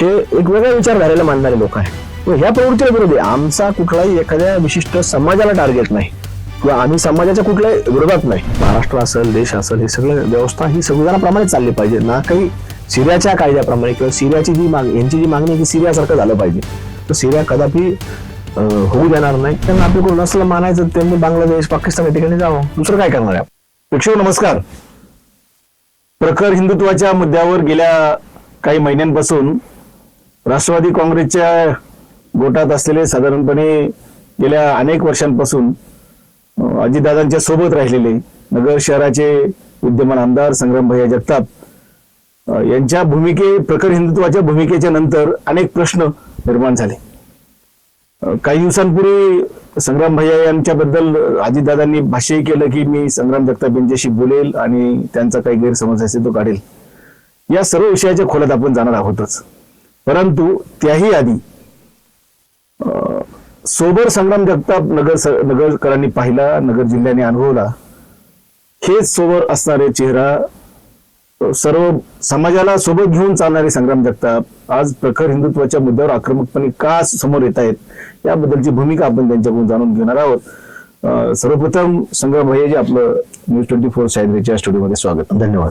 हे एक वेगळ्या विचारधारेला मानणारे लोक आहेत. व ह्या प्रवृत्तीला विरोध आहे. आमचा कुठलाही एखाद्या विशिष्ट समाजाला टार्गेट नाही. किंवा आम्ही समाजाच्या कुठल्याही विरोधात नाही. महाराष्ट्र असेल देश असेल हे सगळं व्यवस्था ही संविधानाप्रमाणे चालली पाहिजे. ना काही सिरियाच्या कायद्याप्रमाणे किंवा सिरियाची जी मागणी यांची जी मागणी आहे की सिरियासारखं झालं पाहिजे. तर सिरिया कदापि होऊ देणार नाही. त्यांना आपल्याकडून नसलं मानायचं त्यांनी बांगलादेश पाकिस्तान या ठिकाणी जावं. दुसरं काय करणार आहे? प्रेक्षक नमस्कार. प्रखर हिंदुत्वाच्या मुद्द्यावर गेल्या काही महिन्यांपासून राष्ट्रवादी काँग्रेसच्या गोटात असलेले साधारणपणे गेल्या अनेक वर्षांपासून अजितदादांच्या सोबत राहिलेले नगर शहराचे विद्यमान आमदार संग्राम भैया जगताप यांच्या भूमिके प्रखर हिंदुत्वाच्या भूमिकेच्या नंतर अनेक प्रश्न निर्माण झाले. काही दिवसांपूर्वी संग्राम भैया यांच्याबद्दल अजितदादांनी भाष्यही केलं की मी संग्राम जगताप यांच्याशी बोलेल आणि त्यांचा काही गैरसमज असेल तो काढेल. या सर्व विषयाच्या खोलात आपण जाणार आहोतच. परंतु त्याही आधी सोबर संग्राम जगताप नगर नगरकरांनी पाहिला नगर जिल्ह्याने अनुभवला. हेच सोबर असणारे चेहरा सर्व समाजाला सोबत घेऊन चालणारे संग्राम जगताप आज प्रखर हिंदुत्वाच्या मुद्द्यावर आक्रमकपणे का समोर येत आहेत याबद्दलची भूमिका आपण त्यांच्याकडून जाणून घेणार आहोत. सर्वप्रथम संग्राम भैयाजी आपलं न्यूज ट्वेंटी फोर सायद्रीच्या स्टुडिओमध्ये स्वागत. धन्यवाद.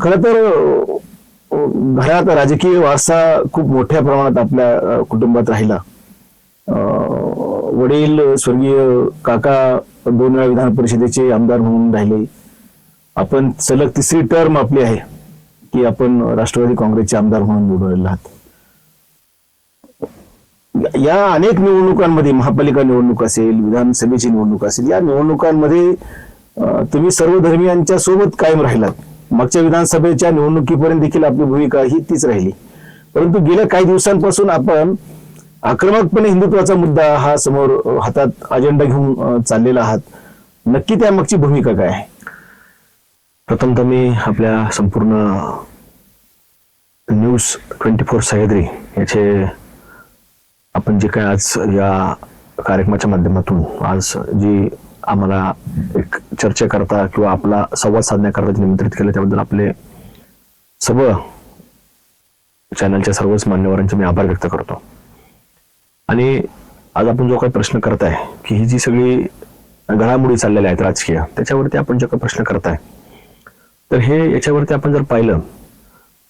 खर तर घरात राजकीय वारसा खूप मोठ्या प्रमाणात आपल्या कुटुंबात राहिला. वडील स्वर्गीय काका दोन वेळा विधान परिषदेचे आमदार म्हणून राहिले. आपण सलग तिसरी टर्म आपली आहे की आपण राष्ट्रवादी काँग्रेसचे आमदार म्हणून निवडून आहात. या अनेक निवडणुकांमध्ये महापालिका निवडणूक असेल विधानसभेची निवडणूक असेल या निवडणुकांमध्ये तुम्ही सर्व धर्मियांच्या सोबत कायम राहिलात. मागच्या विधानसभेच्या निवडणुकीपर्यंत देखील आपली भूमिका ही तीच राहिली. परंतु गेल्या काही दिवसांपासून आपण आक्रमकपणे हिंदुत्वाचा मुद्दा हा समोर हातात अजेंडा घेऊन चाललेला आहात. नक्की त्यामागची भूमिका काय आहे? प्रथमतः मी आपल्या संपूर्ण न्यूज ट्वेंटी फोर सह्याद्री याचे आपण जे काय आज या कार्यक्रमाच्या माध्यमातून आज जी आम्हाला एक चर्चा करता किंवा आपला संवाद साधण्याकरता निमंत्रित केलं त्याबद्दल आपले सर्व चॅनलच्या सर्वच मान्यवरांचे मी आभार व्यक्त करतो. आणि आज आपण जो काही प्रश्न करताय की ही जी सगळी घडामोडी चाललेल्या आहेत राजकीय त्याच्यावरती आपण जो काही प्रश्न करताय तर हे याच्यावरती आपण जर पाहिलं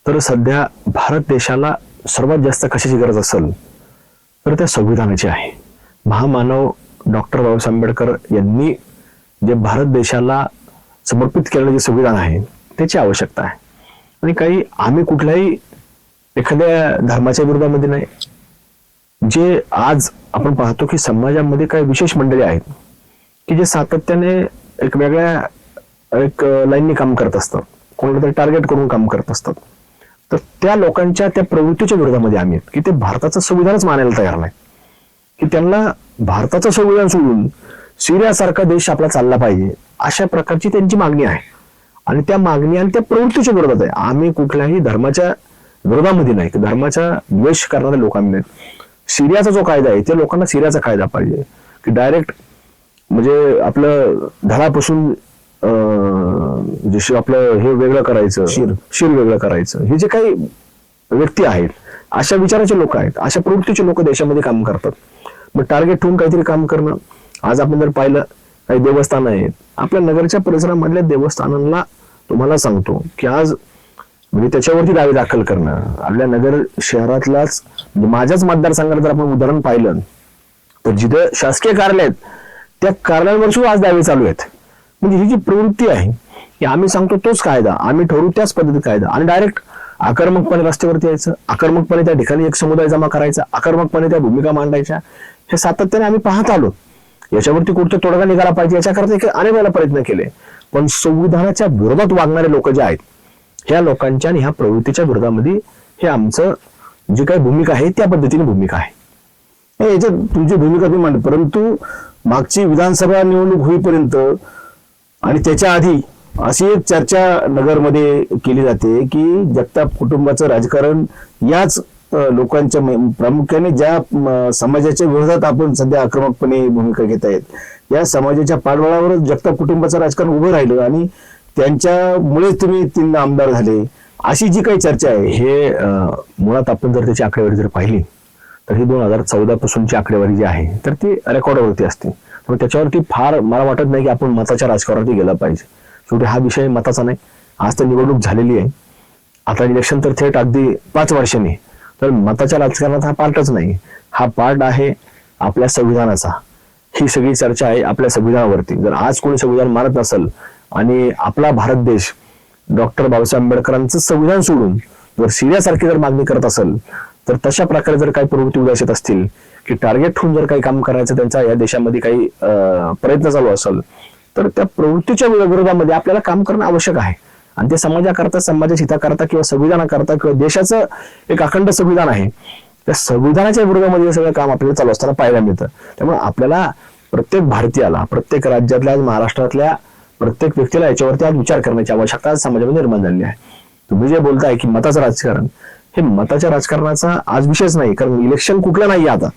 तर सध्या भारत देशाला सर्वात जास्त कशाची गरज असेल? तर त्या संविधानाची आहे. महामानव डॉक्टर बाबासाहेब आंबेडकर यांनी जे भारत देशाला समर्पित केलेलं जे संविधान आहे त्याची आवश्यकता आहे. आणि काही आम्ही कुठल्याही एखाद्या धर्माच्या विरोधामध्ये नाही. जे आज आपण पाहतो की समाजामध्ये काही विशेष मंडळी आहेत की जे सातत्याने एक वेगळ्या एक लाईननी काम करत असतात. कोणाला तरी टार्गेट करून काम करत असतात. तर त्या लोकांच्या त्या प्रवृत्तीच्या विरोधामध्ये आम्ही आहेत की ते भारताचं संविधानच मानायला तयार नाही की त्यांना भारताचं संविधान सोडून सिरियासारखा देश आपला चालला पाहिजे अशा प्रकारची त्यांची मागणी आहे. आणि त्या मागणी आणि त्या प्रवृत्तीच्या विरोधात आहे. आम्ही कुठल्याही धर्माच्या विरोधामध्ये नाही. की धर्माचा द्वेष करणारे लोक आम्ही नाहीत सिरियाचा जो कायदा आहे त्या लोकांना सिरियाचा कायदा पाहिजे. की डायरेक्ट म्हणजे आपलं धडापासून अं, जसे आपलं हे वेगळं करायचं शिर. शिर वेगळं करायचं. हे जे काही व्यक्ती आहेत अशा विचाराचे लोक आहेत अशा प्रवृत्तीचे लोक देशामध्ये काम करतात. मग टार्गेट ठेवून काहीतरी काम करणं आज आपण जर पाहिलं काही देवस्थान आहेत. आपल्या नगरच्या परिसरामधल्या देवस्थानांना तुम्हाला सांगतो की आज म्हणजे त्याच्यावरती दावे दाखल करणं. आपल्या नगर शहरातलाच माझ्याच मतदारसंघात जर आपण उदाहरण पाहिलं तर जिथे शासकीय कार्यालय आहेत त्या कार्यालयांवर सुद्धा आज दावे चालू आहेत. म्हणजे ही जी प्रवृत्ती आहे की आम्ही सांगतो तोच कायदा आम्ही ठरवू त्याच पद्धतीत कायदा. आणि डायरेक्ट आक्रमकपणे रस्त्यावरती यायचं आक्रमकपणे त्या ठिकाणी एक समुदाय जमा करायचा आक्रमकपणे त्या भूमिका मांडायच्या. हे सातत्याने आम्ही पाहत आलो. याच्यावरती कुठचा तोडगा निघाला पाहिजे याच्याकरता एक अनेक वेळा प्रयत्न केले. पण संविधानाच्या विरोधात वागणारे लोक जे आहेत ह्या लोकांच्या आणि ह्या प्रवृत्तीच्या विरोधामध्ये हे आमचं जी काही भूमिका आहे त्या पद्धतीने भूमिका आहे. याच्यात तुमची भूमिका तुम्ही मांड. परंतु मागची विधानसभा निवडणूक होईपर्यंत आणि त्याच्या आधी अशी एक चर्चा नगरमध्ये केली जाते की जगताप कुटुंबाचं राजकारण याच लोकांच्या प्रामुख्याने ज्या समाजाच्या विरोधात आपण सध्या आक्रमकपणे भूमिका घेत आहेत या समाजाच्या पाठबळावरच जगताप कुटुंबाचं राजकारण उभं राहिलं आणि त्यांच्यामुळेच तुम्ही तीन आमदार झाले अशी जी काही चर्चा आहे. हे मुळात आपण जर त्याची आकडेवारी जर पाहिली तर ही दोन हजार चौदा पासूनची आकडेवारी जी आहे तर ती रेकॉर्डवरती असते. त्याच्यावरती फार मला वाटत नाही की आपण मताच्या राजकारणावरती गेला पाहिजे. शेवटी हा विषय मताचा नाही. आज तर निवडणूक झालेली आहे. आता इलेक्शन तर थेट अगदी पाच वर्षांनी. तर मताच्या राजकारणात हा पार्टच नाही. हा पार्ट आहे आपल्या संविधानाचा. ही सगळी चर्चा आहे आपल्या संविधानावरती. जर आज कोणी संविधान मानत नसेल आणि आपला भारत देश डॉक्टर बाबासाहेब आंबेडकरांचं संविधान सोडून जर सिरियासारखी जर मागणी करत असेल तर तशा प्रकारे जर काही प्रवृत्ती उदास असतील की टार्गेट ठेवून जर काही काम करायचं त्यांचा या देशामध्ये काही अं, प्रयत्न चालू असेल तर त्या प्रवृत्तीच्या विरोधामध्ये आपल्याला काम करणं आवश्यक आहे. आणि ते समाजाकरता समाजाच्या हिताकरता किंवा संविधानाकरता किंवा देशाचं एक अखंड संविधान आहे. त्या संविधानाच्या विरोधामध्ये हे सगळं काम आपल्याला चालू असताना पाहायला मिळतं. त्यामुळे आपल्याला प्रत्येक भारतीयाला प्रत्येक राज्यातल्या आज महाराष्ट्रातल्या प्रत्येक व्यक्तीला याच्यावरती आज विचार करण्याची आवश्यकता समाजामध्ये निर्माण झालेली आहे. तुम्ही जे बोलताय की मताचं राजकारण हे मताच्या राजकारणाचा आज विषयच नाही कारण इलेक्शन कुठलं नाही आता.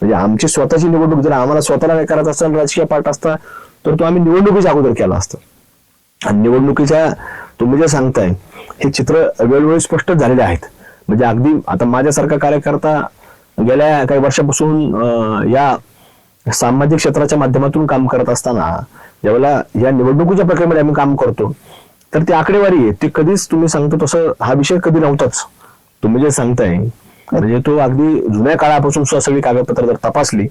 म्हणजे आमची स्वतःची निवडणूक जर आम्हाला स्वतःला काय करायचं असताना राजकीय पार्ट असता तर तो आम्ही निवडणुकीच्या अगोदर केला असतो. आणि निवडणुकीच्या तुम्ही जे सांगताय हे चित्र वेळोवेळी स्पष्ट झालेले आहेत. म्हणजे अगदी आता माझ्यासारखा कार्यकर्ता गेल्या काही वर्षापासून या सामाजिक क्षेत्राच्या माध्यमातून काम करत असताना ज्यावेळेला या निवडणुकीच्या प्रक्रियेमध्ये आम्ही काम करतो तर ती आकडेवारी आहे. ती कधीच तुम्ही सांगतो तसं हा विषय कधी नव्हताच. तुम्ही जे सांगताय म्हणजे तो अगदी जुन्या काळापासून सुद्धा सगळी कागदपत्र जर तपासली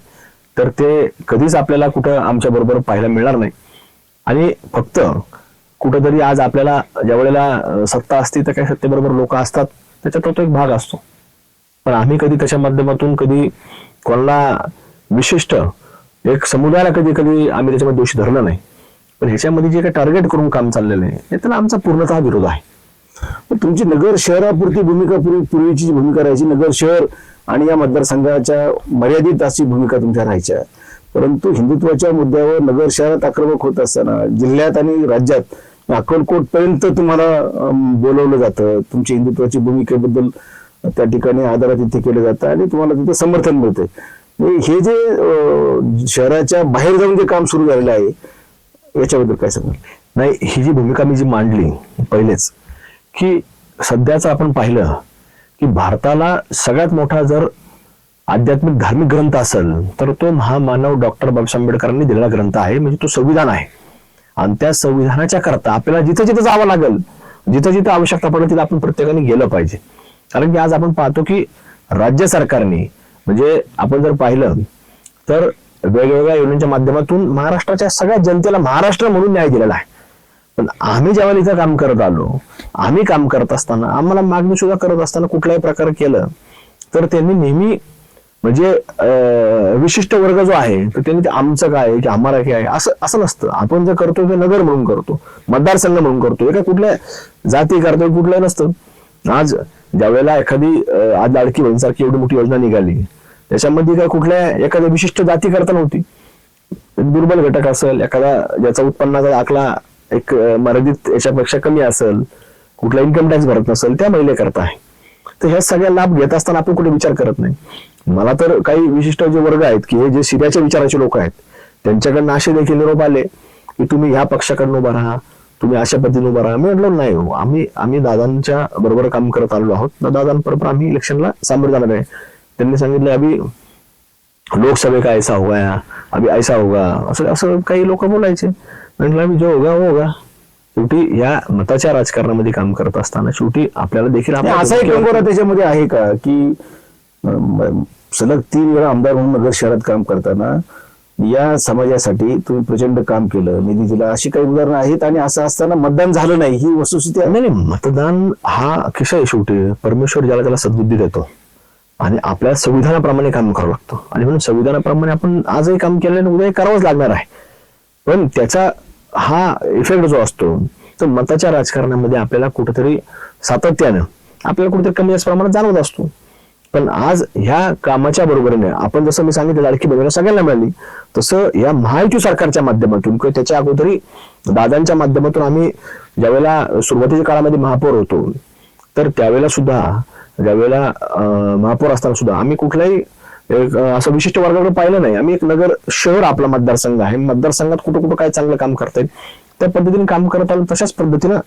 तर ते कधीच आपल्याला कुठं आमच्या बरोबर पाहायला मिळणार नाही. आणि फक्त कुठंतरी आज आपल्याला ज्या वेळेला सत्ता असते तर काही सत्तेबरोबर लोक असतात त्याच्यात तो एक भाग असतो. पण आम्ही कधी त्याच्या माध्यमातून कधी कोणाला विशिष्ट एक समुदायाला कधी कधी आम्ही त्याच्यामध्ये दोषी धरलं नाही. पण ह्याच्यामध्ये जे काही टार्गेट करून काम चाललेलं आहे हे त्याला आमचा पूर्णतः विरोध आहे. तुमची नगर शहरापुरती भूमिका पूर्वी पूर्वीची जी भूमिका राहायची नगर शहर आणि या मतदारसंघाच्या मर्यादित अशी भूमिका तुमच्या राहायच्या. परंतु हिंदुत्वाच्या मुद्द्यावर नगर शहरात आक्रमक होत असताना जिल्ह्यात आणि राज्यात अक्कलकोट पर्यंत तुम्हाला बोलवलं जातं. तुमच्या हिंदुत्वाची भूमिकेबद्दल त्या ठिकाणी आदरात इथे केलं जातं आणि तुम्हाला तिथे समर्थन मिळते. हे जे शहराच्या बाहेर जाऊन जे काम सुरू झालेलं आहे याच्याबद्दल काय सांगाल? नाही ही जी भूमिका मी जी मांडली पहिलेच की सध्याच आपण पाहिलं की भारताला सगळ्यात मोठा जर आध्यात्मिक धार्मिक ग्रंथ असेल तर तो महामानव डॉक्टर बाबासाहेब आंबेडकरांनी दिलेला ग्रंथ आहे. म्हणजे तो संविधान आहे. आणि त्या संविधानाच्या करता आपल्याला जिथं जिथं जावं लागेल जिथं जिथं आवश्यकता पडेल तिथं आपण प्रत्येकाने गेलं पाहिजे. कारण की आज आपण पाहतो की राज्य सरकारने म्हणजे आपण जर पाहिलं तर वेगवेगळ्या योजनांच्या माध्यमातून महाराष्ट्राच्या सगळ्या जनतेला महाराष्ट्र म्हणून न्याय दिलेला आहे. पण आम्ही जेव्हा इथं काम करत आलो आम्ही काम करत असताना आम्हाला मागणी सुद्धा करत असताना कुठल्याही प्रकार केलं तर त्यांनी नेहमी म्हणजे अं, विशिष्ट वर्ग जो आहे तर त्यांनी ते आमचं काय आहे की आम्हाला काय आहे असं असं नसतं. आपण जे करतो ते नगर म्हणून करतो मतदारसंघ म्हणून करतो हे कुठल्या जाती करतो कुठलं नसतं. आज ज्या वेळेला एखादी आज लाडकी बहीणसारखी एवढी मोठी योजना निघाली त्याच्यामध्ये काय कुठल्या एखाद्या विशिष्ट जाती करता नव्हती. दुर्बल घटक असेल एखादा ज्याचा उत्पन्नाचा आकला एक मर्यादित याच्यापेक्षा कमी असेल कुठला इन्कम टॅक्स भरत नसेल त्या महिलेकरता आहे. तर ह्या सगळ्या लाभ घेत असताना आपण कुठे विचार करत नाही. मला तर काही विशिष्ट जे वर्ग आहेत की हे जे सिरियाच्या विचाराचे लोक आहेत त्यांच्याकडनं असे देखील निरोप आले की तुम्ही ह्या पक्षाकडनं उभा राहा तुम्ही अशा पद्धतीने उभा राहा. मी म्हटलो नाही हो आम्ही आम्ही दादांच्या बरोबर काम करत आलो आहोत. दादांबरोबर आम्ही इलेक्शनला सामोरे जाणार आहे. त्यांनी सांगितलं अभि लोकसभे का ऐसा होगा या अभी ऐसा होगा असं असं काही लोक बोलायचे. म्हटलं अभि जो होगा वो होगा शेवटी या मताच्या राजकारणामध्ये काम करत असताना शेवटी आपल्याला देखील असा एक कंगोरा त्याच्यामध्ये आहे का? की सलग तीन वेळा आमदार म्हणून नगर शहरात काम करताना या समाजासाठी तुम्ही प्रचंड काम केलं. निधी दिला अशी काही उदाहरणं आहेत आणि असं असताना मतदान झालं नाही ही वस्तुस्थिती आहे. नाही मतदान हा कसा आहे शेवटी परमेश्वर ज्याला त्याला सद्बुद्धी देतो आणि आपल्या संविधानाप्रमाणे काम करावं लागतं. आणि म्हणून संविधानाप्रमाणे आपण आजही काम केलं आणि उद्याही करावंच लागणार आहे. पण त्याचा हा इफेक्ट जो असतो तो मताच्या राजकारणामध्ये आपल्याला कुठेतरी सातत्यानं आपल्याला कुठेतरी कमी जास्त प्रमाणात जाणवत असतो. पण आज ह्या कामाच्या बरोबरीने आपण जसं मी सांगितलं लाडकी बहिणीला सगळ्यांना मिळाली तसं या महायुती सरकारच्या माध्यमातून किंवा त्याच्या अगोदरी दादांच्या माध्यमातून आम्ही ज्यावेळेला सुरुवातीच्या काळामध्ये महापौर होतो तर त्यावेळेला सुद्धा ज्यावेळेला महापौर असताना सुद्धा आम्ही कुठल्याही असं विशिष्ट वर्गाकडे पाहिलं नाही. आम्ही एक नगर शहर आपला मतदारसंघ आहे. मतदारसंघात कुठं कुठं काय चांगलं काम करता येईल त्या पद्धतीने काम करत आलो. तशाच पद्धतीनं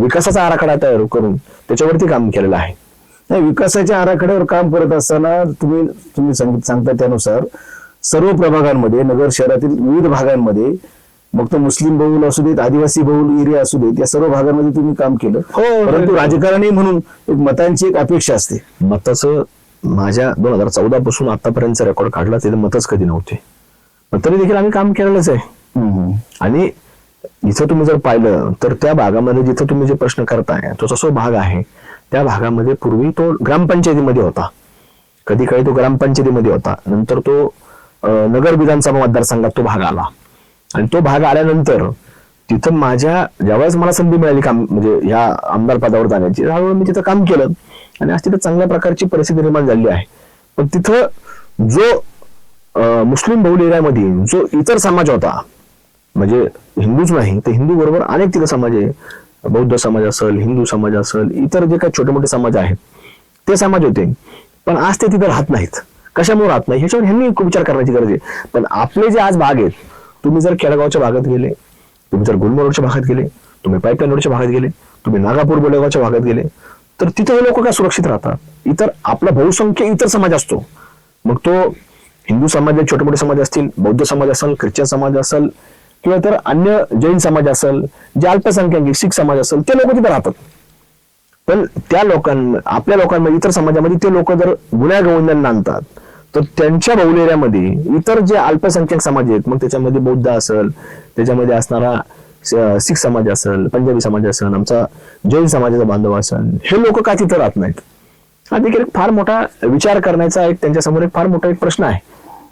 विकासाचा आराखडा तयार करून त्याच्यावरती काम केलेलं आहे. नाही विकासाच्या आराखड्यावर काम करत असताना तुम्ही तुम्ही सांगित सांगता त्यानुसार सर्व प्रभागांमध्ये नगर शहरातील विविध भागांमध्ये मग तो मुस्लिम बहुल असू देत आदिवासी बहुल एरिया असू देत या सर्व भागांमध्ये तुम्ही काम केलं. हो, परंतु राजकारणी म्हणून एक मतांची एक अपेक्षा असते. मताचं माझ्या दोन हजार चौदा पासून आतापर्यंतचा रेकॉर्ड काढला तिथे मतच कधी नव्हते. पण तरी देखील आम्ही काम केलेलंच आहे. आणि इथं तुम्ही जर पाहिलं तर त्या भागामध्ये जिथं तुम्ही जे प्रश्न करताय तो जो भाग आहे. त्या भागामध्ये पूर्वी तो ग्रामपंचायतीमध्ये होता. कधी काळी तो ग्रामपंचायतीमध्ये होता. नंतर तो नगर विधानसभा मतदारसंघात तो भाग आला. आणि तो भाग आल्यानंतर तिथं माझ्या ज्यावेळेस मला संधी मिळाली काम म्हणजे ह्या आमदार पदावर जाण्याची त्यावेळेस मी तिथं काम केलं. आणि आज तिथं चांगल्या प्रकारची परिस्थिती निर्माण झाली आहे. पण तिथं जो मुस्लिम बहुल एरियामध्ये जो इतर समाज होता म्हणजे हिंदूच नाही तर हिंदू बरोबर अनेक तिथं समाज आहे. बौद्ध समाज असेल हिंदू समाज असेल इतर जे काही छोटे मोठे समाज आहेत ते समाज होते. पण आज ते तिथं राहत नाहीत. कशामुळे राहत नाही? ह्याच्यावर ह्यांनी विचार करण्याची गरज आहे. पण आपले जे आज भाग आहेत तुम्ही जर खेडगावच्या भागात गेले तुम्ही जर गुलमर्गच्या भागात गेले तुम्ही पाईपलाईन रोडच्या भागात गेले तुम्ही नागापूर बोलेगावच्या भागात गेले तर तिथे हे लोक काय सुरक्षित राहतात? इतर आपला बहुसंख्य इतर समाज असतो. मग तो हिंदू समाज छोटे मोठे समाज असतील बौद्ध समाज असेल ख्रिश्चन समाज असेल किंवा तर अन्य जैन समाज असेल जे अल्पसंख्याक शीख समाज असेल ते लोक तिथे राहतात. पण त्या लोकांना आपल्या लोकांमध्ये इतर समाजामध्ये ते लोक जर गुन्ह्या गोविंदांना आणतात तर त्यांच्या बहुल एरियामध्ये इतर जे अल्पसंख्याक समाज आहेत मग त्याच्यामध्ये बौद्ध असेल त्याच्यामध्ये असणारा सिख शीख समाज असेल पंजाबी समाज असेल आमचा जैन समाजाचा बांधव असेल हे लोक का तिथं राहत नाहीत? हा देखील एक फार मोठा विचार करण्याचा एक त्यांच्यासमोर एक फार मोठा एक प्रश्न आहे.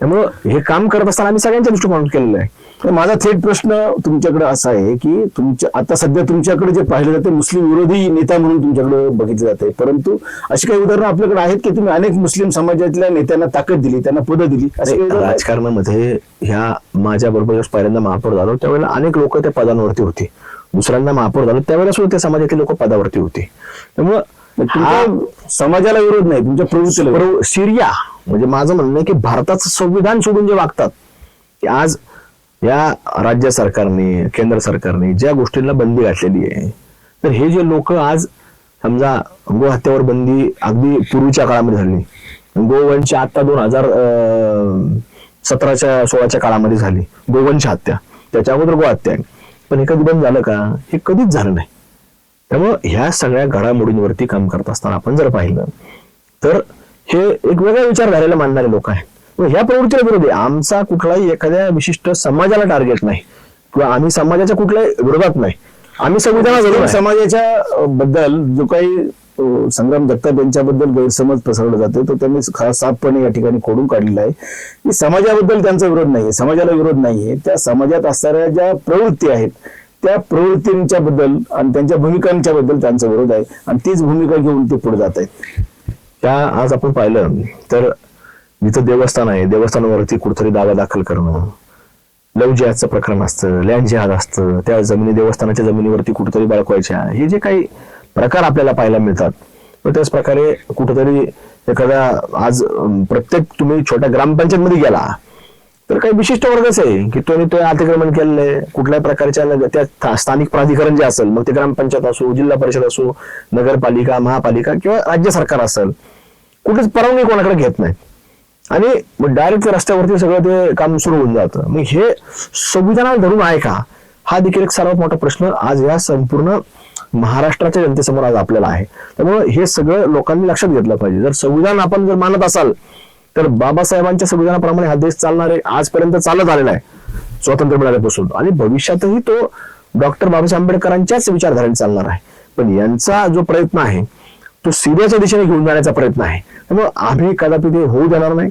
त्यामुळं हे काम करत असताना आम्ही सगळ्यांच्या दृष्टिकोनातून केलेलं आहे. तर माझा थेट प्रश्न तुमच्याकडे असा आहे की तुमच्या आता सध्या तुमच्याकडे जे पाहिलं जाते मुस्लिम विरोधी नेता म्हणून तुमच्याकडे बघितलं जाते. परंतु अशी काही उदाहरणं आपल्याकडे आहेत की तुम्ही अनेक मुस्लिम समाजातल्या नेत्यांना ताकद दिली त्यांना पदं दिली? राजकारणामध्ये ह्या माझ्या बरोबर पहिल्यांदा महापौर झालो त्यावेळेला अनेक लोक त्या पदांवरती होते. दुसऱ्यांदा महापौर झालो त्यावेळेला सुद्धा त्या समाजातील लोक पदावरती होते. त्यामुळं हा समाजाला विरोध नाही तुमच्या प्रवृत्तीला सिरिया म्हणजे माझं म्हणणं आहे की भारताचं संविधान सोडून जे वागतात की आज या राज्य सरकारने केंद्र सरकारने ज्या गोष्टींना बंदी घातलेली आहे तर हे जे लोक आज समजा गोहत्यावर बंदी अगदी पूर्वीच्या काळामध्ये झाली. गोवंश आता दोन हजार सतराच्या सोळाच्या काळामध्ये झाली. गोवंश हत्या. त्याच्या अगोदर गो हत्या आहे. पण हे कधी बंद झालं का? हे कधीच झालं नाही. त्यामुळं ह्या सगळ्या घडामोडींवरती काम करत असताना आपण जर पाहिलं तर हे एक वेगळा विचारधारेला मानणारे लोक आहेत. मग ह्या प्रवृत्तीला विरोध आहे. आमचा कुठलाही एखाद्या विशिष्ट समाजाला टार्गेट नाही. किंवा आम्ही समाजाच्या कुठल्याही विरोधात नाही. आम्ही संविधाना समाजाच्या बद्दल जो काही संग्राम जगताप यांच्याबद्दल गैरसमज पसरवला जातो तो त्यांनी साफपणे या ठिकाणी खोडून काढलेला आहे. की समाजाबद्दल त्यांचा विरोध नाहीये समाजाला विरोध नाहीये. त्या समाजात असणाऱ्या ज्या प्रवृत्ती आहेत त्या प्रवृत्तींच्या बद्दल आणि त्यांच्या भूमिकांच्या बद्दल त्यांचा विरोध आहे. आणि तीच भूमिका घेऊन ते पुढे जात आहेत. त्या आज आपण पाहिलं तर जिथं देवस्थान आहे देवस्थानावरती कुठतरी दावा दाखल करणं लव जिहादचं प्रकरण असतं लँड जिहाद असतं त्या जमिनी देवस्थानाच्या जमिनीवरती कुठतरी बाळकवायच्या हे जे काही प्रकार आपल्याला पाहायला मिळतात पण त्याच प्रकारे कुठंतरी एखादा आज प्रत्येक तुम्ही छोट्या ग्रामपंचायतमध्ये गेला तर काही विशिष्ट वर्गच आहे की तो तो अतिक्रमण केलेलं आहे. कुठल्याही प्रकारच्या त्या स्थानिक प्राधिकरण जे असेल मग ते ग्रामपंचायत असो जिल्हा परिषद असो नगरपालिका महापालिका किंवा राज्य सरकार असेल कुठेच परवानगी कोणाकडे घेत नाही. आणि डायरेक्ट रस्त्यावरती सगळं ते काम सुरू होऊन जातं. मग हे संविधानाला धरून आहे का? हा देखील एक सर्वात मोठा प्रश्न आज या संपूर्ण महाराष्ट्राच्या जनतेसमोर आज आपल्याला आहे. त्यामुळे हे सगळं लोकांनी लक्षात घेतलं पाहिजे. जर संविधान आपण जर मानत असाल तर बाबासाहेबांच्या संविधानाप्रमाणे हा देश चालणार आहे आजपर्यंत चालत आलेला आहे स्वातंत्र्य मिळाल्यापासून. आणि भविष्यातही तो डॉक्टर बाबासाहेब आंबेडकरांच्याच विचारधारेने चालणार आहे. पण यांचा जो प्रयत्न आहे तो सिरियाच्या दिशेने घेऊन जाण्याचा प्रयत्न आहे. त्यामुळे आम्ही कदापि ते होऊ देणार नाही.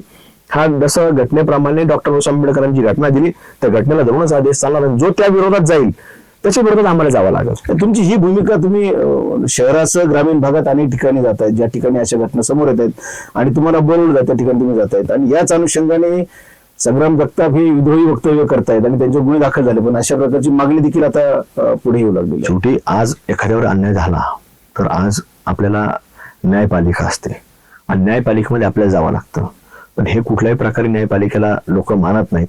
हा जसं घटनेप्रमाणे डॉक्टर बाबासाहेब आंबेडकरांची घटना दिली त्या घटनेला धरूनच हा देश चालणार आणि जो त्या विरोधात जाईल त्याच्या विरोधात आम्हाला जावं लागेल. तुमची ही भूमिका तुम्ही शहरासह ग्रामीण भागात अनेक ठिकाणी जात आहेत ज्या ठिकाणी अशा घटना समोर येत आहेत आणि तुम्हाला बोलवलं जातं त्या ठिकाणी तुम्ही जात आहेत आणि याच अनुषंगाने संग्राम जगताप हे विद्रोही वक्तव्य करतायत आणि त्यांचे गुन्हे दाखल झाले. पण अशा प्रकारची मागणी देखील आता पुढे येऊ लागलेली आहे. शेवटी आज एखाद्यावर अन्याय झाला तर आज आपल्याला न्यायपालिका असते. आणि न्यायपालिकेमध्ये आपल्याला जावं लागतं. पण हे कुठल्याही प्रकारे न्यायपालिकेला लोक मानत नाहीत.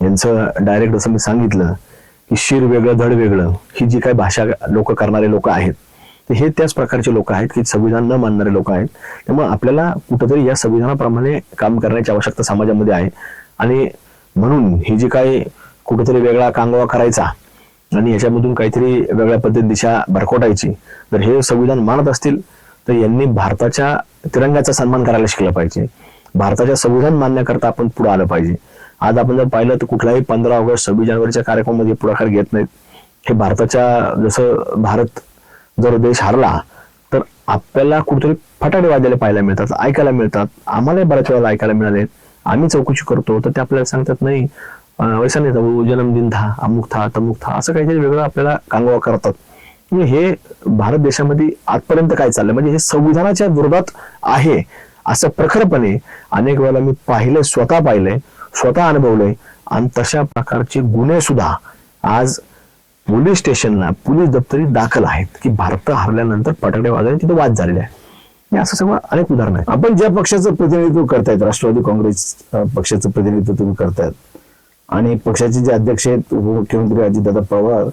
यांचं डायरेक्ट असं मी सांगितलं शिर वेगळं धड वेगळं ही जी काही भाषा लोक करणारे लोक आहेत तर हे त्याच प्रकारचे लोक आहेत की संविधान न मानणारे लोक आहेत. त्यामुळे आपल्याला कुठंतरी या संविधानाप्रमाणे काम करण्याची आवश्यकता समाजामध्ये आहे. आणि म्हणून ही जी काही कुठेतरी वेगळा कांगवा करायचा आणि याच्यामधून काहीतरी वेगळ्या पद्धती दिशा भरकोटायची जर हे संविधान मानत असतील तर यांनी भारताच्या तिरंग्याचा सन्मान करायला शिकलं पाहिजे. भारताच्या संविधान मानण्याकरता आपण पुढे आलं पाहिजे. आज आपण जर पाहिलं तर कुठलाही पंधरा ऑगस्ट सव्वीस जानेवारीच्या कार्यक्रमामध्ये पुढाकार घेत नाहीत. हे भारताच्या जसं भारत जर देश हरला तर आपल्याला कुठेतरी फटाटे वाजायला पाहायला मिळतात ऐकायला मिळतात. आम्हालाही बऱ्याच वेळेला ऐकायला मिळाले. आम्ही चौकशी करतो तर ते आपल्याला सांगतात नाही वैसा नाही जन्मदिन था अमुक था तमुक था. असं काहीतरी वेगळं आपल्याला कांगवा करतात. हे भारत देशामध्ये आजपर्यंत काय चाललंय? म्हणजे हे संविधानाच्या विरोधात आहे असं प्रखरपणे अनेक वेळेला मी पाहिलं स्वतः पाहिलंय स्वतः अनुभवलंय आणि तशा प्रकारचे गुन्हे सुद्धा आज पोलीस स्टेशनला पोलीस दप्तरी दाखल आहेत की भारत हरल्यानंतर फटाकडे वाजवणे तिथे वाद झालेले आहे. असं सगळं अनेक उदाहरण आहे आपण ज्या पक्षाचं प्रतिनिधित्व करतायत राष्ट्रवादी काँग्रेस पक्षाचं प्रतिनिधित्व तुम्ही करतायत आणि पक्षाचे जे अध्यक्ष आहेत उपमुख्यमंत्री अजितदादा पवार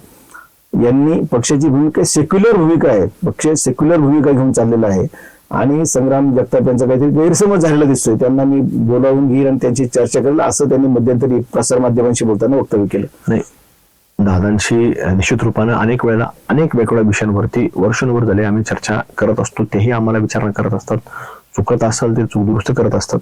यांनी पक्षाची भूमिका सेक्युलर भूमिका आहे. पक्ष सेक्युलर भूमिका घेऊन चाललेला आहे. आणि संग्राम जगताप यांचा काहीतरी गैरसमज झालेला दिसतोय. त्यांना मी बोलावून घेईन आणि त्यांची चर्चा करेल असं त्यांनी मध्यंतरी प्रसारमाध्यमांशी बोलताना वक्तव्य केलं. नाही दादांशी निश्चित रूपानं अनेक वेळेला अनेक वेगवेगळ्या विषयांवरती वर्षांवर झाले आम्ही चर्चा करत असतो. तेही आम्हाला विचारणा करत असतात. चुकत असेल ते चुक दुरुस्त करत असतात.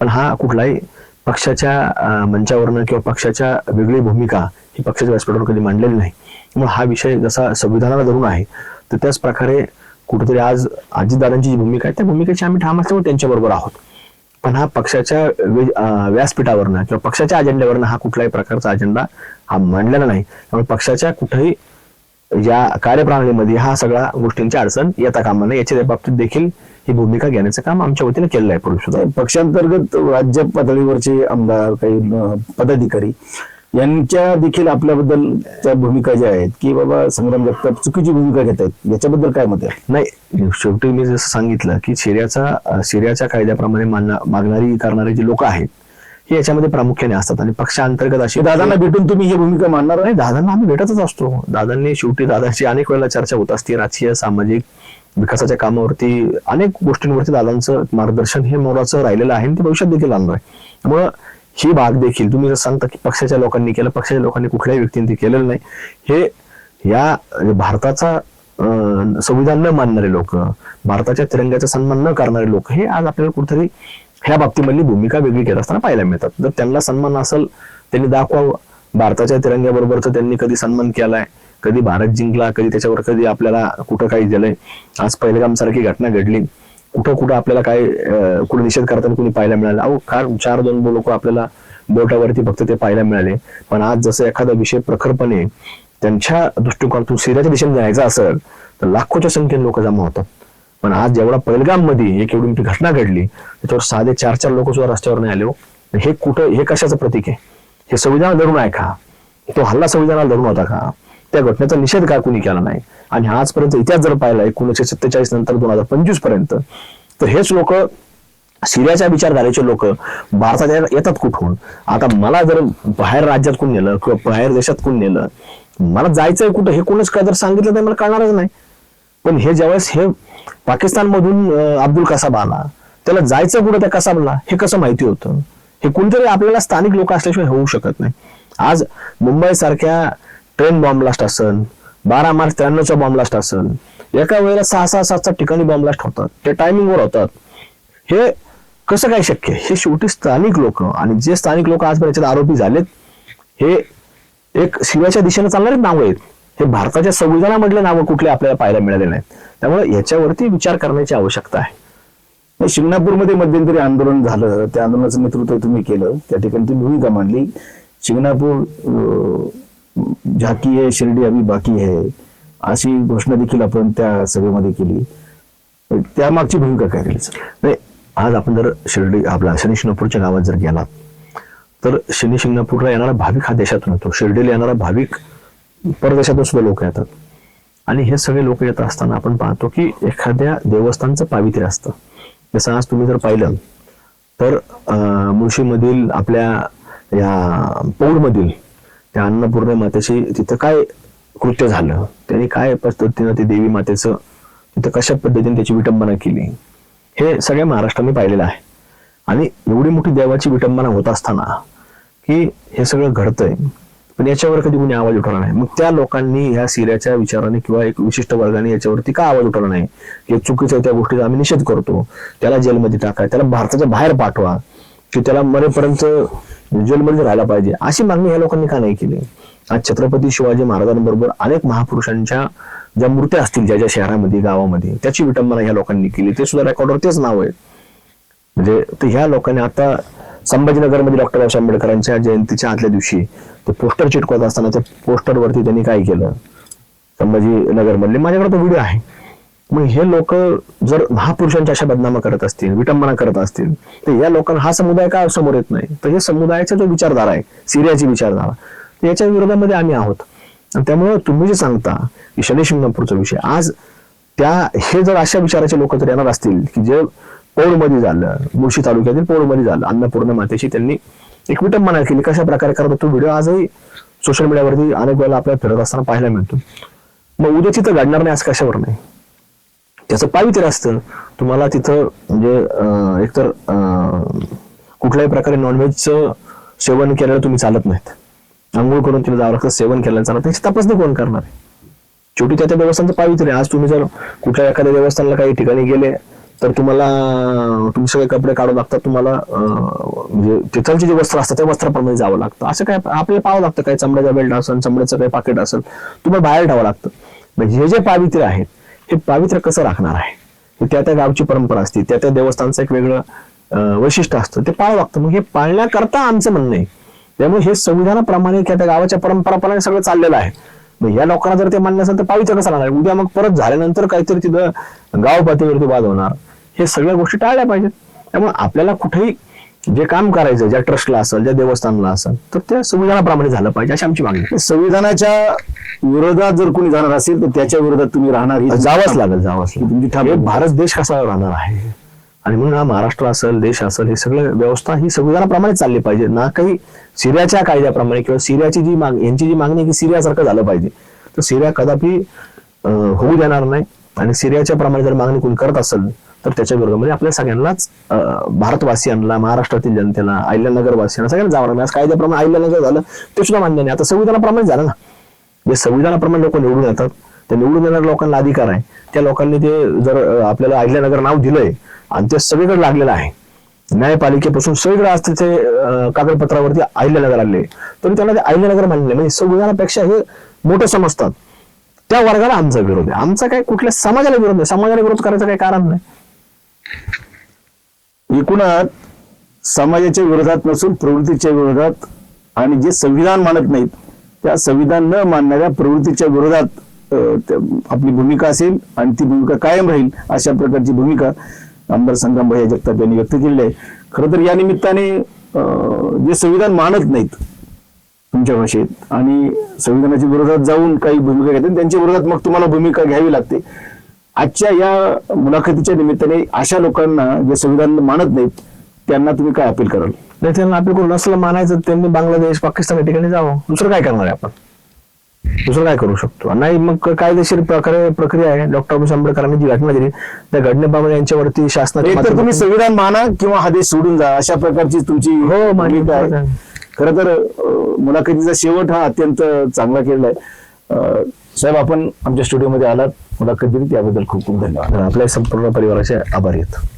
पण हा कुठलाही पक्षाच्या मंचावरनं किंवा पक्षाच्या वेगळी भूमिका ही पक्षाच्या व्यासपीठावर कधी मांडलेली नाही. मग हा विषय जसा संविधानाला धरून आहे तर त्याच प्रकारे कुठेतरी आज अजितदादांची जी भूमिका आहे त्या भूमिकेची आम्ही ठाम असल्यामुळे त्यांच्याबरोबर आहोत. पण हा पक्षाच्या व्यासपीठावरनं किंवा पक्षाच्या अजेंड्यावरनं हा कुठल्याही प्रकारचा अजेंडा हा मांडलेला नाही. त्यामुळे पक्षाच्या कुठेही या कार्यप्रणालीमध्ये हा सगळ्या गोष्टींची अडचण येता कामा नये याच्या बाबतीत देखील ही भूमिका घेण्याचं काम आमच्या वतीने केलेलं आहे पुरुष पक्षांतर्गत राज्य पातळीवरचे आमदार काही पदाधिकारी यांच्या देखील आपल्याबद्दलच्या भूमिका ज्या आहेत की बाबा संग्राम जगताप चुकीची भूमिका घेत आहेत याच्याबद्दल काय मत आहे? नाही शेवटी मी जसं सांगितलं की सिरियाचा अं, सिरियाच्या कायद्याप्रमाणे मागणारी करणारे जे लोक आहेत हे याच्यामध्ये प्रामुख्याने असतात. आणि पक्षांतर्गत अशी दादांना भेटून तुम्ही ही भूमिका मांडणार आहे? नाही दादांना आम्ही भेटतच असतो. दादांनी शेवटी दादांची अनेक वेळेला चर्चा होत असते. राजकीय सामाजिक विकासाच्या कामावरती अनेक गोष्टींवरती दादांचं मार्गदर्शन हे मोलाचं राहिलेलं आहे आणि ते भविष्यात देखील आणणार आहे. त्यामुळं ही भाग देखील तुम्ही जर सांगता की पक्षाच्या लोकांनी केलं पक्षाच्या लोकांनी कुठल्याही व्यक्तीने ते केलेलं नाही. हे या भारताचा संविधान न मानणारे लोक भारताच्या तिरंग्याचा सन्मान न करणारे लोक हे आज आपल्याला कुठेतरी ह्या बाबतीमधली भूमिका वेगळी घेत असताना पाहायला मिळतात. जर त्यांना सन्मान असेल त्यांनी दाखवावं. भारताच्या तिरंग्याबरोबरच त्यांनी कधी सन्मान केलाय कधी भारत जिंकला कधी त्याच्यावर कधी आपल्याला कुठं काही दिलंय आज पहिलगामसारखी घटना घडली. कुठं कुठं आपल्याला काय कुठं निषेध करताना कुणी पाहायला मिळालं. अहो फार चार दोन लोक आपल्याला बोटावरती फक्त ते पाहायला मिळाले. पण आज जसं एखादा विषय प्रखरपणे त्यांच्या दृष्टिकोनातून सिरियाच्या दिशेने जायचा असेल तर लाखोच्या संख्येने लोक जमा होतात. पण आज जेवढा पहिलगाममध्ये एक एवढी मोठी घटना घडली त्याच्यावर साधे चार चार लोक सुद्धा रस्त्यावर नाही आले हो. हे कुठं हे कशाचं प्रतीक आहे? हे संविधान धरून आहे का? तो हल्ला संविधानाला धरून होता का? त्या घटनेचा निषेध का कुणी केला नाही? आणि आजपर्यंत इतिहास जर पाहिला एकोणीसशे सत्तेचाळीस नंतर दोन हजार पंचवीसपर्यंत तर हेच लोक सिरियाच्या विचारधारेचे लोक भारतात येतात कुठून? आता मला जर बाहेर राज्यात कोण नेलं किंवा बाहेर देशात कोण नेलं मला जायचंय कुठं हे कोणच काय जर सांगितलं तर मला कळणारच नाही. पण हे ज्यावेळेस हे पाकिस्तान मधून अब्दुल कसाब आला त्याला जायचं कुठं त्या कसाबला? हे कसं माहिती होतं? हे कोणतरी आपल्याला स्थानिक लोक असल्याशिवाय होऊ शकत नाही. आज मुंबई सारख्या ट्रेन बॉम्बलास्ट ब्लास्ट बारा मार्च त्र्याण्णवचा बॉम्बलास्ट ब्लास्ट एका वेळेला सहा सहा सात ठिकाणी बॉम्बलास्ट होतात. ते टायमिंगवर होतात. हे कसं काय शक्य? आहे? हे शेवटी स्थानिक लोक आणि जे स्थानिक लोक आजपर्यंत याच्यात आरोपी झालेत हे एक शिवाच्या दिशेने चालणारे नावं आहेत. हे भारताच्या संविधानामधले नावं कुठले आपल्याला पाहायला मिळाले नाहीत. त्यामुळे याच्यावरती विचार करण्याची आवश्यकता आहे. शिंगणापूरमध्ये मध्यंतरी आंदोलन झालं. त्या आंदोलनाचं नेतृत्व तुम्ही केलं. त्या ठिकाणी तुम्ही भूमिका मांडली. शिंगणापूर झाकी आहे शिर्डी अभी बाकी आहे. अशी घोषणा देखील आपण त्या सभेमध्ये केली. त्यामागची भूमिका काय केली सर? नाही आज आपण जर शिर्डी आपला शनी शिंगणापूरच्या गावात जर गेलात तर शनी शिंगणापूरला येणारा भाविक हा देशातून येतो. शिर्डीला येणारा भाविक परदेशातून सुद्धा लोक येतात. आणि हे सगळे लोक येत असताना आपण पाहतो की एखाद्या देवस्थानचं पावित्र्य असतं. जसं आज तुम्ही जर पाहिलं तर मुळशीमधील आपल्या या पौडमधील त्या अन्नपूर्ण मातेशी तिथं काय कृत्य झालं? त्यांनी काय पद्धतीनं ते देवी मातेचं तिथं कशा पद्धतीने त्याची विटंबना केली? हे सगळ्या महाराष्ट्राने पाहिलेलं आहे. आणि एवढी मोठी देवाची विटंबना होत असताना की हे सगळं घडतंय. पण याच्यावर कधी कोणी आवाज उठवला नाही. मग त्या लोकांनी ह्या सिऱ्याच्या विचाराने किंवा एक विशिष्ट वर्गाने याच्यावरती का आवाज उठवला नाही? हे चुकीचं त्या गोष्टीचा आम्ही निषेध करतो. त्याला जेलमध्ये टाका त्याला भारताच्या बाहेर पाठवा. की त्याला मरेपर्यंत जेलमध्ये म्हणजे राहायला पाहिजे. अशी मागणी ह्या लोकांनी का नाही केली? आज छत्रपती शिवाजी महाराजांबरोबर अनेक महापुरुषांच्या ज्या मूर्त्या असतील ज्या ज्या शहरामध्ये गावामध्ये त्याची विटंबना ह्या लोकांनी केली. ते सुद्धा रेकॉर्डवर तेच नाव आहे. म्हणजे तर ह्या लोकांनी आता संभाजीनगरमध्ये डॉक्टर बाबासाहेब आंबेडकरांच्या जयंतीच्या आदल्या दिवशी ते पोस्टर चिटकवत असताना त्या पोस्टरवरती त्यांनी काय केलं? संभाजीनगरमधले माझ्याकडे तो व्हिडिओ आहे. मग हे लोक जर महापुरुषांच्या अशा बदनामा करत असतील विटंबना करत असतील तर या लोकांना हा समुदाय का समोर येत नाही? तर हे समुदायाचा जो विचारधारा आहे सिरियाची विचारधारा याच्या विरोधामध्ये आम्ही आहोत. आणि त्यामुळे तुम्ही जे सांगता की शिंगणापूरचा विषय आज त्या हे जर अशा विचाराचे लोक जर येणार असतील की जे पौडमध्ये झालं मुळशी तालुक्यातील पौडमध्ये झालं अन्नपूर्ण मातेशी त्यांनी एक विटंबना केली कशा प्रकारे करत तो व्हिडिओ आजही सोशल मीडियावरती अनेक वेळेला आपल्याला फिरत असताना पाहायला मिळतो. मग उद्या तिथं घडणार नाही असं कशावर नाही? त्याचं पावित्र्य असतं. तुम्हाला तिथं म्हणजे एकतर कुठल्याही प्रकारे नॉनव्हेजचं सेवन केल्याला तुम्ही चालत नाहीत. आंघोळ करून तिला जावं लागतं सेवन केल्याला चालत त्याची तपासणी कोण करणार आहे? शेवटी त्या त्या देवस्थानचं पावित्र्य आहे. आज तुम्ही जर कुठल्या एखाद्या देवस्थानला काही ठिकाणी गेले तर तुम्हाला तुमचे सगळे कपडे काढू लागतात तुम्हाला म्हणजे तिथलचे जे वस्त्र असतात त्या वस्त्राप्रमाणे जावं लागतं. असं काय आपल्याला पाहावं लागतं. काही चमड्याचा बेल्ट असेल चमड्याचं काही पाकिट असेल तुम्हाला बाहेर ठेवावं लागतं. म्हणजे हे जे पावित्र्य आहेत हे पावित्र्य कसं राखणार आहे? त्या त्या गावची परंपरा असते त्या त्या देवस्थानचं एक वेगळं वैशिष्ट्य असतं. ते पाळ लागतं. मग हे पाळण्याकरता आमचं म्हणणं आहे. त्यामुळे हे संविधानाप्रमाणे त्या त्या गावाच्या परंपराप्रमाणे सगळं चाललेलं आहे. मग या लोकांना जर ते मान्य असेल तर पावित्र्य कसं राहणार? उद्या मग परत झाल्यानंतर काहीतरी तिथं गाव पातळीवरती वाद होणार. हे सगळ्या गोष्टी टाळल्या पाहिजेत. त्यामुळे आपल्याला कुठेही जे काम करायचं ज्या ट्रस्टला असेल ज्या देवस्थानाला असेल तर त्या संविधानाप्रमाणे झालं पाहिजे अशी आमची मागणी. संविधानाच्या विरोधात जर कोणी जाणार असेल तर त्याच्या विरोधात तुम्ही राहणार जावंच लागेल जावंच तुमची लागेल. भारत देश कसा राहणार आहे आणि म्हणून हा महाराष्ट्र असेल देश असेल हे सगळं व्यवस्था ही संविधानाप्रमाणे चालली पाहिजे ना काही सिरियाच्या कायद्याप्रमाणे किंवा सिरियाची जी माग यांची जी मागणी आहे की सिरियासारखं झालं पाहिजे तर सिरिया कदापि होऊ देणार नाही आणि सिरियाच्या प्रमाणे जर मागणी कोणी करत असेल तर त्याच्या विरोधामध्ये आपल्या सगळ्यांनाच अं, भारतवासियांना महाराष्ट्रातील जनतेला अहिल्यानगरवासियांना सगळ्यांना जावं लागणार कायद्याप्रमाणे अहिल्यानगर झालं ते सुद्धा मान्य नाही. आता संविधानाप्रमाणे झालं ना. जे संविधानाप्रमाणे लोक निवडून येतात त्या निवडून येणाऱ्या लोकांना अधिकार आहे. त्या लोकांनी ते जर आपल्याला अहिल्यानगर नाव दिलंय आणि ते सगळीकडे लागलेलं आहे. न्यायपालिकेपासून सगळीकडे आज तिथे कागदपत्रावरती अहिल्यानगर आले. तरी त्यांना ते अहिल्यानगर मानले म्हणजे संविधानापेक्षा हे मोठं समजतात. त्या वर्गाला आमचा विरोध आहे. आमचा काय कुठल्या समाजाला विरोध नाही. समाजाला विरोध करायचं काही कारण नाही. एकूणात समाजाच्या विरोधात नसून प्रवृत्तीच्या विरोधात आणि जे संविधान मानत नाहीत त्या संविधान न मानणाऱ्या प्रवृत्तीच्या विरोधात आपली भूमिका असेल आणि ती भूमिका कायम राहील अशा प्रकारची भूमिका आमदार संग्राम भैया जगताप यांनी व्यक्त केलेली आहे. खरं तर या निमित्ताने अं, जे संविधान मानत नाहीत तुमच्या भाषेत आणि संविधानाच्या विरोधात जाऊन काही भूमिका घेतात त्यांच्या विरोधात मग तुम्हाला भूमिका घ्यावी लागते. आजच्या या मुलाखतीच्या निमित्ताने अशा लोकांना जे संविधान मानत नाहीत त्यांना तुम्ही काय अपील कराल? नाही त्यांना आपलं कोण नसलं मानायचं त्यांनी बांगलादेश पाकिस्तान या ठिकाणी जावं. दुसरं काय करणार आहे आपण? दुसरं काय करू शकतो? नाही मग कायदेशीर प्रकारे प्रक्रिया आहे. डॉक्टर बाबासाहेब आंबेडकरांनी जी घटना दिली त्या घटनेबाबत यांच्यावरती शासनाची एक तर तुम्ही संविधान माना किंवा हा देश सोडून जा अशा प्रकारची तुमची हो, भूमिका आहे. खरं तर मुलाखतीचा शेवट हा अत्यंत चांगला केलेला आहे. साहेब आपण आमच्या स्टुडिओमध्ये आलात. मुलाखत दिली त्याबद्दल खूप खूप धन्यवाद. आपल्या संपूर्ण परिवाराचे आभारी आहेत.